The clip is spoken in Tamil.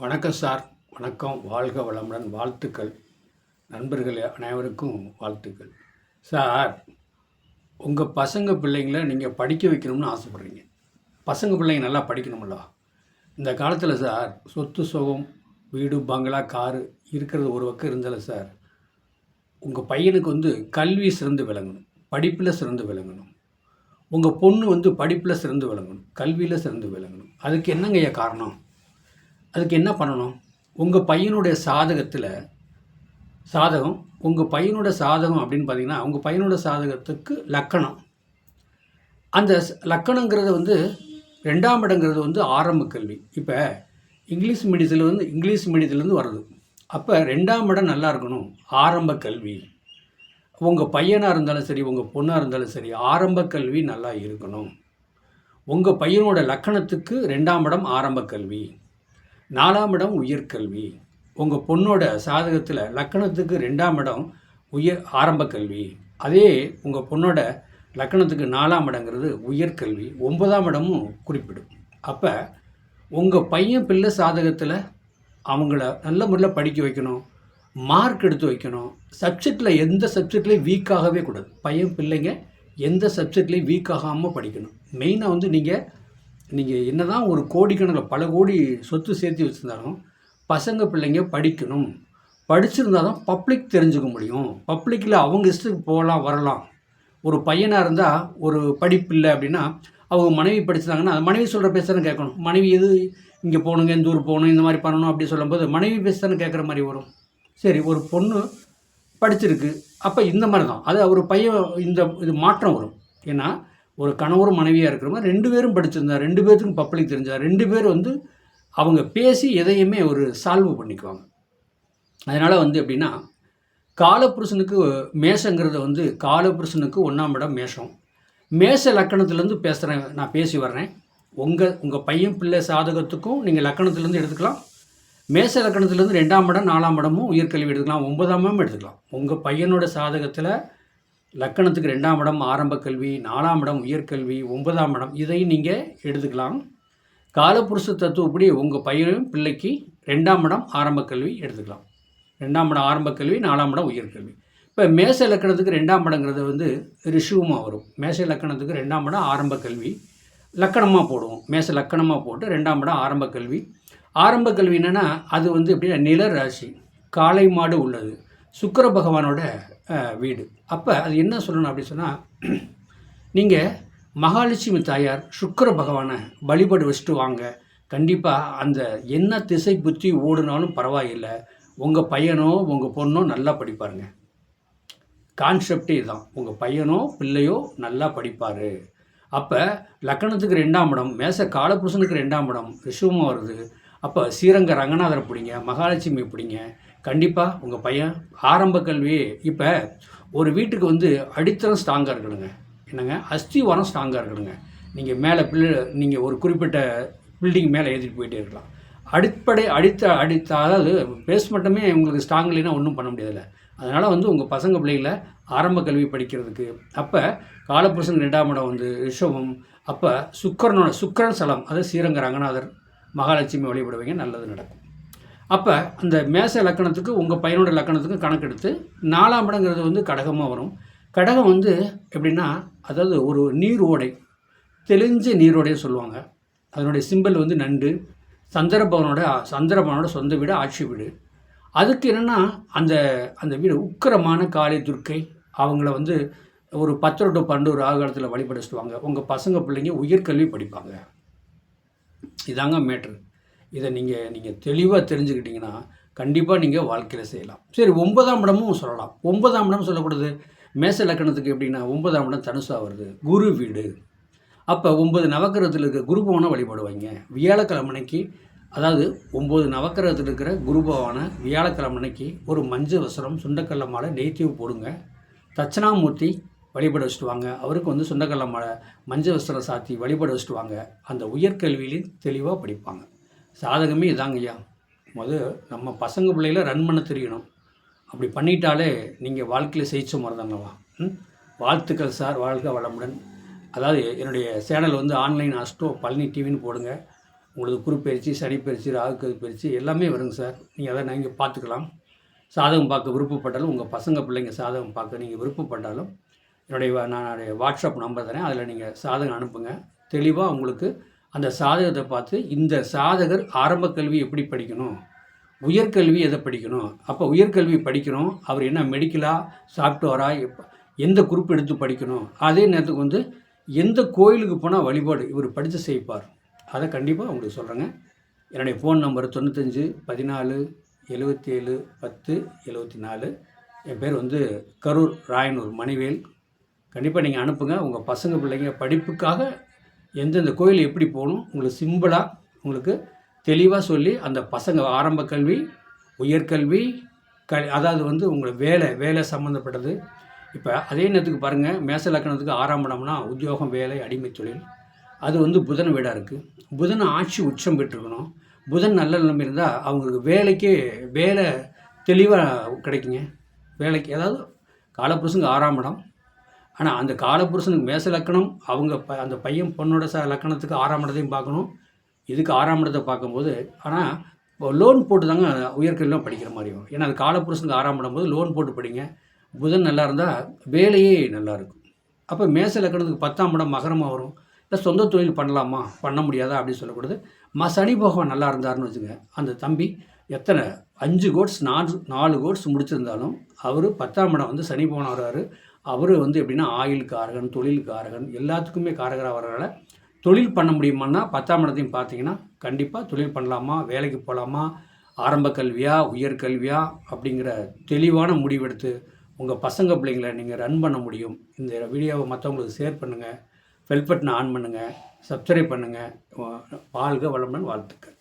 வணக்கம் சார். வணக்கம். வாழ்க வளமுடன். வாழ்த்துக்கள். நண்பர்கள் அனைவருக்கும் வாழ்த்துக்கள். சார் உங்கள் பசங்க பிள்ளைங்கள நீங்கள் படிக்க வைக்கணும்னு ஆசைப்பட்றீங்க. பசங்க பிள்ளைங்க நல்லா படிக்கணும்ல. இந்த காலத்தில் சார் சொத்து சுகம் வீடு பங்களா காரு இருக்கிறது ஒரு பக்கம் இருந்தாலும் சார். உங்கள் பையனுக்கு வந்து கல்வி சிறந்து விளங்கணும். படிப்பில் சிறந்து விளங்கணும். உங்கள் பொண்ணு வந்து படிப்பில் சிறந்து விளங்கணும். கல்வியில் சிறந்து விளங்கணும். அதுக்கு என்னங்கய்யா காரணம்? அதுக்கு என்ன பண்ணணும்? உங்கள் பையனுடைய சாதகத்தில் சாதகம் உங்கள் பையனோட சாதகம் அப்படின்னு பார்த்தீங்கன்னா உங்கள் பையனோட சாதகத்துக்கு லக்கணம். அந்த ஸ்- லக்கணங்கிறது வந்து ரெண்டாம் இடங்கிறது வந்து ஆரம்ப கல்வி. இப்போ இங்கிலீஷ் மீடியத்தில் வந்து இங்கிலீஷ் மீடியத்துலேருந்து வருது. அப்போ ரெண்டாம் இடம் நல்லா இருக்கணும். ஆரம்ப கல்வி. உங்கள் பையனாக இருந்தாலும் சரி உங்கள் பொண்ணாக இருந்தாலும் சரி ஆரம்ப கல்வி நல்லா இருக்கணும். உங்கள் பையனோட லக்கணத்துக்கு ரெண்டாம் இடம் ஆரம்ப கல்வி. நாலாம் இடம் உயர்கல்வி. உங்கள் பொண்ணோட சாதகத்தில் லக்கணத்துக்கு ரெண்டாம் இடம் உயர் ஆரம்ப கல்வி. அதே உங்கள் பொண்ணோட லக்கணத்துக்கு நாலாம் இடங்கிறது உயர்கல்வி. ஒன்பதாம் இடமும் குறிப்பிடும். அப்போ உங்கள் பையன் பிள்ளை சாதகத்தில் அவங்கள நல்ல முறையில் படிக்க வைக்கணும் மார்க் எடுத்து வைக்கணும். சப்ஜெக்டில் எந்த சப்ஜெக்ட்லேயும் வீக்காகவே கூடாது. பையன் பிள்ளைங்க எந்த சப்ஜெக்ட்லேயும் வீக் ஆகாமல் படிக்கணும். மெயினாக வந்து நீங்கள் நீங்கள் என்ன தான் ஒரு கோடிக்கணக்கில் பல கோடி சொத்து சேர்த்து வச்சுருந்தாலும் பசங்க பிள்ளைங்க படிக்கணும். படிச்சிருந்தால் தான் பப்ளிக் தெரிஞ்சுக்க முடியும். பப்ளிக்கில் அவங்க இஷ்டத்துக்கு போகலாம் வரலாம். ஒரு பையனாக இருந்தால் ஒரு படிப்பு இல்லை அப்படின்னா அவங்க மனைவி படிச்சிருந்தாங்கன்னா அந்த மனைவி சொல்கிற பேசுகிறேன் கேட்கணும். மனைவி எது இங்கே போகணுங்க இந்த ஊர் போகணும் இந்த மாதிரி பண்ணணும் அப்படி சொல்லும்போது மனைவி பேசுகிறேன்னு கேட்குற மாதிரி வரும். சரி ஒரு பொண்ணு படிச்சிருக்கு. அப்போ இந்த மாதிரி தான். அது ஒரு பையன் இந்த இது மாற்றம் வரும். ஏன்னா ஒரு கணவரும் மனைவியாக இருக்கிறவங்க ரெண்டு பேரும் படிச்சிருந்தா ரெண்டு பேர்த்துக்கும் பப்ளிக் தெரிஞ்சார் ரெண்டு பேர் வந்து அவங்க பேசி எதையுமே ஒரு சால்வ் பண்ணிக்குவாங்க. அதனால் வந்து எப்படின்னா காலப்புருஷனுக்கு மேஷங்கிறது வந்து காலப்புருஷனுக்கு ஒன்றாம் இடம் மேஷம். மேஷ லக்கணத்துலேருந்து பேசுகிறேன் நான் பேசி வர்றேன். உங்கள் உங்கள் பையன் பிள்ளை சாதகத்துக்கும் நீங்கள் லக்கணத்துலேருந்து எடுத்துக்கலாம். மேச லக்கணத்துலேருந்து ரெண்டாம் இடம் நாலாம் இடமும் உயர்கல்வி எடுத்துக்கலாம் ஒன்பதாம் இடம் எடுத்துக்கலாம். உங்கள் பையனோட சாதகத்தில் லக்கணத்துக்கு ரெண்டாம் இடம் ஆரம்ப கல்வி நாலாம் இடம் உயர்கல்வி ஒன்பதாம் இடம் இதையும் நீங்கள் எடுத்துக்கலாம். காலப்புருஷ தத்துவப்படி உங்கள் பையனும் பிள்ளைக்கு ரெண்டாம் இடம் ஆரம்ப கல்வி எடுத்துக்கலாம். ரெண்டாம் இடம் ஆரம்ப கல்வி நாலாம் இடம் உயர்கல்வி இப்போ மேச லக்கணத்துக்கு ரெண்டாம் இடங்கிறது வந்து ரிஷுவமாக வரும். மேச லக்கணத்துக்கு ரெண்டாம் இடம் ஆரம்ப கல்வி. லக்கணமாக போடுவோம். மேச லக்கணமாக போட்டு ரெண்டாம் இடம் ஆரம்ப கல்வி. ஆரம்ப கல்வி என்னென்னா அது வந்து எப்படின்னா நில ராசி காளை மாடு உள்ளது. சுக்கர பகவானோட வீடு. அப்போ அது என்ன சொல்லணும் அப்படின்னு சொன்னால் நீங்கள் மகாலட்சுமி தாயார் சுக்கர பகவானை வழிபாடு வச்சுட்டு வாங்க. கண்டிப்பாக அந்த என்ன திசை புத்தி ஓடுனாலும் பரவாயில்லை. உங்கள் பையனோ உங்கள் பொண்ணோ நல்லா படிப்பாருங்க. கான்செப்டே இதுதான் உங்கள் பையனோ பிள்ளையோ நல்லா படிப்பார். அப்போ லக்கணத்துக்கு ரெண்டாம் இடம் மேச காலபுருஷனுக்கு ரெண்டாம் இடம் ரிஷுவமாக வருது. அப்போ ஸ்ரீரங்க ரங்கநாதரை பிடிங்க மகாலட்சுமி பிடிங்க. கண்டிப்பாக உங்கள் பையன் ஆரம்ப கல்வி இப்போ ஒரு வீட்டுக்கு வந்து அடித்தளம் ஸ்ட்ராங்காக இருக்கணுங்க. என்னங்க? அஸ்திவாரம் ஸ்ட்ராங்காக இருக்கணுங்க. நீங்கள் மேலே பிள்ளை நீங்கள் ஒரு குறிப்பிட்ட பில்டிங் மேலே ஏற்றிட்டு போயிட்டே இருக்கலாம். அடிப்படை அடித்த அடித்த அதாவது பேஸ்மெண்ட்டுமே உங்களுக்கு ஸ்ட்ராங் இல்லைன்னா ஒன்றும் பண்ண முடியாதுல்ல. அதனால் வந்து உங்கள் பசங்க பிள்ளைகளை ஆரம்ப கல்வி படிக்கிறதுக்கு அப்போ காலப்புருஷன் ரெண்டாம் இடம் வந்து ரிஷபம் அப்போ சுக்கரனோட சுக்கரன் சலம் அதாவது ஸ்ரீரங்க ரங்கநாதர் மகாலட்சுமி வழிபடுவீங்க நல்லது நடக்கும். அப்போ அந்த மேச லக்கணத்துக்கு உங்கள் பையனோட லக்கணத்துக்கு கணக்கெடுத்து நாலாம் இடங்கிறது வந்து கடகமாக வரும். கடகம் வந்து எப்படின்னா அதாவது ஒரு நீர் ஓடை தெளிஞ்ச நீரோடைன்னு சொல்லுவாங்க. அதனுடைய சிம்பல் வந்து நண்டு சந்திரபவனோட சந்திரபவனோட சொந்த வீடு ஆட்சி வீடு. அதுக்கு என்னென்னா அந்த அந்த வீடு உக்கிரமான காளி துர்க்கை அவங்கள வந்து ஒரு பத்து டு பன்னெண்டு ஒரு ஆகாலத்தில் வழிபடுத்துவாங்க உங்கள் பசங்க பிள்ளைங்க உயர்கல்வி படிப்பாங்க. இதாங்க மேட்ரு. இதை நீங்கள் நீங்கள் தெளிவாக தெரிஞ்சுக்கிட்டீங்கன்னா கண்டிப்பாக நீங்கள் வாழ்க்கையில் செய்யலாம். சரி ஒன்பதாம் இடமும் சொல்லலாம். ஒன்பதாம் இடம் சொல்லக்கூடாது மேச லக்கணத்துக்கு எப்படின்னா ஒன்பதாம் இடம் தனுசாக வருது. குரு வீடு. அப்போ ஒன்பது நவக்கிரகத்தில் இருக்கிற குரு பவனை வழிபடுவாங்க. வியாழக்கிழமனைக்கு அதாவது ஒம்பது நவக்கிரகத்தில் இருக்கிற குரு பகவானை வியாழக்கிழமனைக்கு ஒரு மஞ்சள் வசரம் சுண்டக்கல்ல மாலை நெய்த்தீவு போடுங்க. தட்சணாமூர்த்தி வழிபட வச்சுட்டு வாங்க அவருக்கு வந்து சுண்டக்கல்ல மாலை மஞ்சள் வஸ்திரம் சாத்தி வழிபட வச்சுட்டு வாங்க அந்த உயர்கல்வியிலையும் தெளிவாக படிப்பாங்க. சாதகமே இதாங்க ஐயா. முத நம்ம பசங்க பிள்ளைகள ரன் பண்ண தெரியணும். அப்படி பண்ணிட்டாலே நீங்கள் வாழ்க்கையில் ஜெயிச்ச மறந்தாங்கவா ம்? வாழ்த்துக்கள் சார் வாழ்க வளமுடன். அதாவது என்னுடைய சேனல் வந்து ஆன்லைன் அஸ்டோ பழனி டிவின்னு போடுங்க. உங்களுக்கு குருப்பெயர்ச்சி சனிப்பெயர்ச்சி ராகுக்கது பயிற்சி எல்லாமே வருங்க சார் நீங்கள் அதை நீங்கள் பார்த்துக்கலாம். சாதகம் பார்க்க விருப்பப்பட்டாலும் உங்கள் பசங்க பிள்ளைங்க சாதகம் பார்க்க நீங்கள் விருப்பப்பட்டாலும் என்னுடைய நான் வாட்ஸ்அப் நம்பர் தரேன். அதில் நீங்கள் சாதகம் அனுப்புங்க. தெளிவாக உங்களுக்கு அந்த சாதகத்தை பார்த்து இந்த சாதகர் ஆரம்ப கல்வி எப்படி படிக்கணும்? உயர்கல்வி எதை படிக்கணும்? அப்போ உயர்கல்வி படிக்கணும் அவர் என்ன மெடிக்கலாக சாஃப்ட்வேரா எந்த குரூப் எடுத்து படிக்கணும்? அதே நேரத்துக்கு வந்து எந்த கோயிலுக்கு போனால் வழிபாடு? இவர் படித்து செய்ப்பார். அதை கண்டிப்பாக உங்களுக்கு சொல்கிறேங்க என்னுடைய ஃபோன் நம்பர் தொண்ணூத்தஞ்சு பதினாலு எழுபத்தி ஏழு பத்து எழுபத்தி நாலு என் பேர் வந்து கரூர் ராயனூர் மணிவேல். கண்டிப்பாக நீங்கள் அனுப்புங்க. உங்கள் பசங்க பிள்ளைங்க படிப்புக்காக எந்தெந்த கோயில் எப்படி போகணும் உங்களுக்கு சிம்பிளாக உங்களுக்கு தெளிவாக சொல்லி அந்த பசங்க ஆரம்ப கல்வி உயர்கல்வி க அதாவது வந்து உங்களை வேலை வேலை சம்மந்தப்பட்டது இப்போ அதே நேரத்துக்கு பாருங்கள் மேச லக்கணத்துக்கு ஆறாம் இடம்னா உத்தியோகம் வேலை அடிமை தொழில். அது வந்து புதன் வீடாக இருக்குது புதன் ஆட்சி உச்சம் பெற்றுக்கணும் புதன் நல்ல நிலைமை இருந்தால் அவங்களுக்கு வேலைக்கே வேலை தெளிவாக கிடைக்குங்க. வேலைக்கு அதாவது காலப்புருஷங்க ஆறாம் இடம். ஆனால் அந்த காலபுருஷனுக்கு மேச லக்கணம் அவங்க ப அந்த பையன் பொண்ணோட ச லக்கணத்துக்கு ஆறாம் இடத்தையும் பார்க்கணும். இதுக்கு ஆறாம் இடத்தை பார்க்கும்போது ஆனால் லோன் போட்டு தாங்க உயர்கல்விலாம் படிக்கிற மாதிரி வரும். ஏன்னா அது காலபுருஷனுக்கு ஆறாம் இடம் போது லோன் போட்டு படிங்க. புதன் நல்லா இருந்தால் வேலையே நல்லா இருக்கும். அப்போ மேச லக்கணத்துக்கு பத்தாம் இடம் மகரமாக வரும். இல்லை சொந்த தொழில் பண்ணலாமா? பண்ண முடியாதா? அப்படின்னு சொல்லக்கூடாது ம சனி பகவான் நல்லா இருந்தாருன்னு வச்சுங்க அந்த தம்பி எத்தனை? அஞ்சு கோட்ஸ் நாலு நாலு கோட்ஸ் முடிச்சிருந்தாலும் அவர் பத்தாம் இடம் வந்து சனி பகவான் வர்றாரு அவர் வந்து எப்படின்னா ஆயில் காரகன் தொழில் காரகன் எல்லாத்துக்குமே காரகராக வர்றதால தொழில் பண்ண முடியுமான்னா பத்தாம் இடத்தையும் பார்த்தீங்கன்னா கண்டிப்பாக தொழில் பண்ணலாமா வேலைக்கு போகலாமா ஆரம்ப கல்வியா உயர்கல்வியா அப்படிங்கிற தெளிவான முடிவெடுத்து உங்கள் பசங்க பிள்ளைங்களை நீங்கள் ரன் பண்ண முடியும். இந்த வீடியோவை மற்றவங்களுக்கு ஷேர் பண்ணுங்கள் பெல் பட்டனை ஆன் பண்ணுங்கள் சப்ஸ்கிரைப் பண்ணுங்கள் வாழ்க வளமுடன் வாழ்த்துக்கள்.